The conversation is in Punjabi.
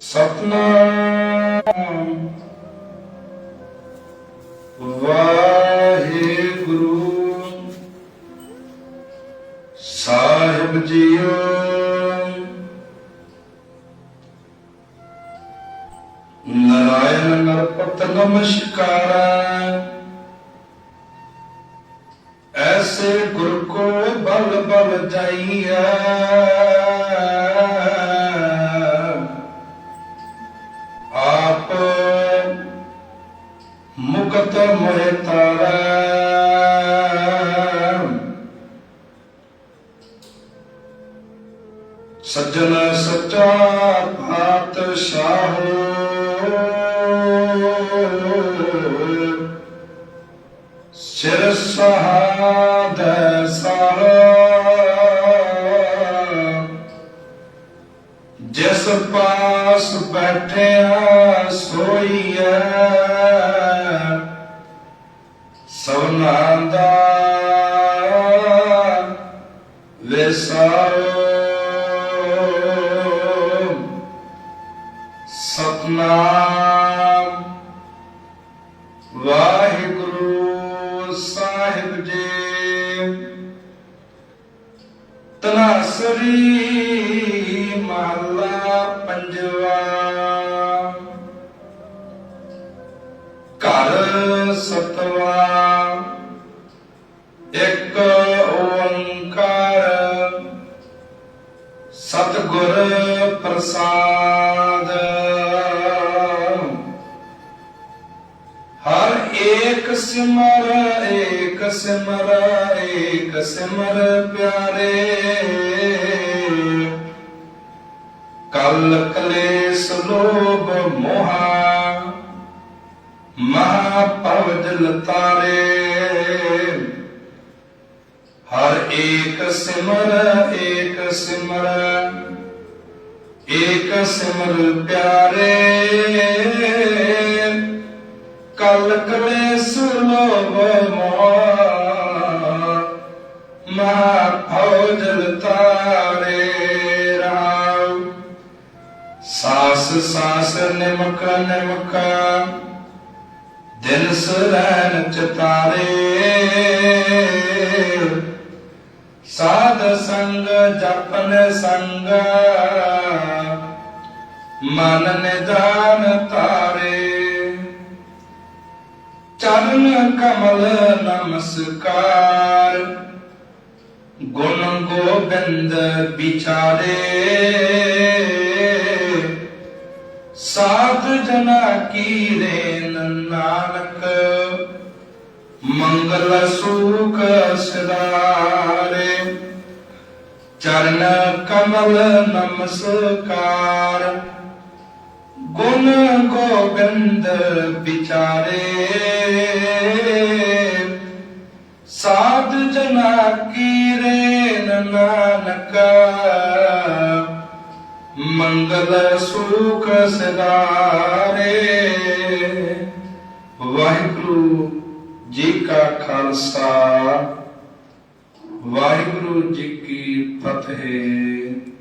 ਸਤਨਾਮ। ਵਾਹਿਗੁਰੂ। ਸਾਹਿਬ ਜੀਓ। ਨਾਰਾਇਣ ਨਰਪਤ ਨਮਸਕਾਰਾ। ਐਸੇ ਗੁਰ ਕੋ ਬਲ ਬਲ ਜਾਈਐ। ਮੁਕਤ ਮੋਹਿ ਤਾਰੈ। ਸੱਜਣ ਸੱਚਾ ਪਾਤਸ਼ਾਹ ਸਿਰ ਸਹਾਦ ਸਾਹ। ਜਿਸ ਪਾਸ ਬੈਠਿਆ ਸੋਈਐ। ਵਿਸਾਰੋ ਸਤਨਾਮ। ਵਾਹਿਗੁਰੂ ਸਾਹਿਬ ਜੀ। ਤਨਾਸਰੀ ਮਹਲਾ ਪੰਜਵਾ। ਘਰ ਸਤਵਾ। ਇੱਕ ਸਤਿਗੁਰ ਪ੍ਰਸਾਦ। ਹਰ ਏਕ ਸਿਮਰ ਏਕ ਸਿਮਰ ਏਕ ਸਿਮਰ ਪਿਆਰੇ। ਕਲ ਕਲੇਸ਼ ਲੋਭ ਮੋਹਾ ਮਹਾ ਭਵਜਲ ਤਾਰੇ ਹਰ ਏਕ ਸਿਮਰ ਏਕ ਸਿਮਰ ਏਕ ਸਿਮਰ ਪਿਆਰੇ ਕਲ ਕਲੇਸ਼ ਲੋਭ ਮੋਹ ਮਹਾ ਭਉਜਲ ਤਾਰੇ ਰਾਮ ਸਾਸ ਸਾਸ ਨਿਮਕ ਨਿਮਕ, ਦਿਨ ਸਰੈਨ ਚਤਾਰੇ। ਸਾਧ ਸੰਗ ਜਪਨ ਸੰਗ। ਮਨ ਨਿਦਾਨ ਤਾਰੇ ਚਰਨ ਕਮਲ ਨਮਸਕਾਰ। ਗੁਣ ਗੋਬਿੰਦ ਵਿਚਾਰੇ। ਸਾਧ ਜਨਾ ਕੀ ਰੇਨ ਨਾਨਕ ਮੰਗਲ ਸੁਖ ਸਦਾਰੇ। ਚਰਨ ਕਮਲ ਨਮਸਕਾਰ। ਗੁਣ ਗੋਬਿੰਦ ਵਿਚਾਰੇ। ਸਾਧ ਜਨਾ ਕੀ ਰੇਨ ਨਾਨਕ ਮੰਗਲ ਸੁਖ ਸਦਾਰੇ। ਵਾਹਿਗੁਰੂ ਜੀ ਕਾ ਖਾਲਸਾ। ਵਾਹਿਗੁਰੂ ਜੀ ਕੀ ਫਤਿਹ।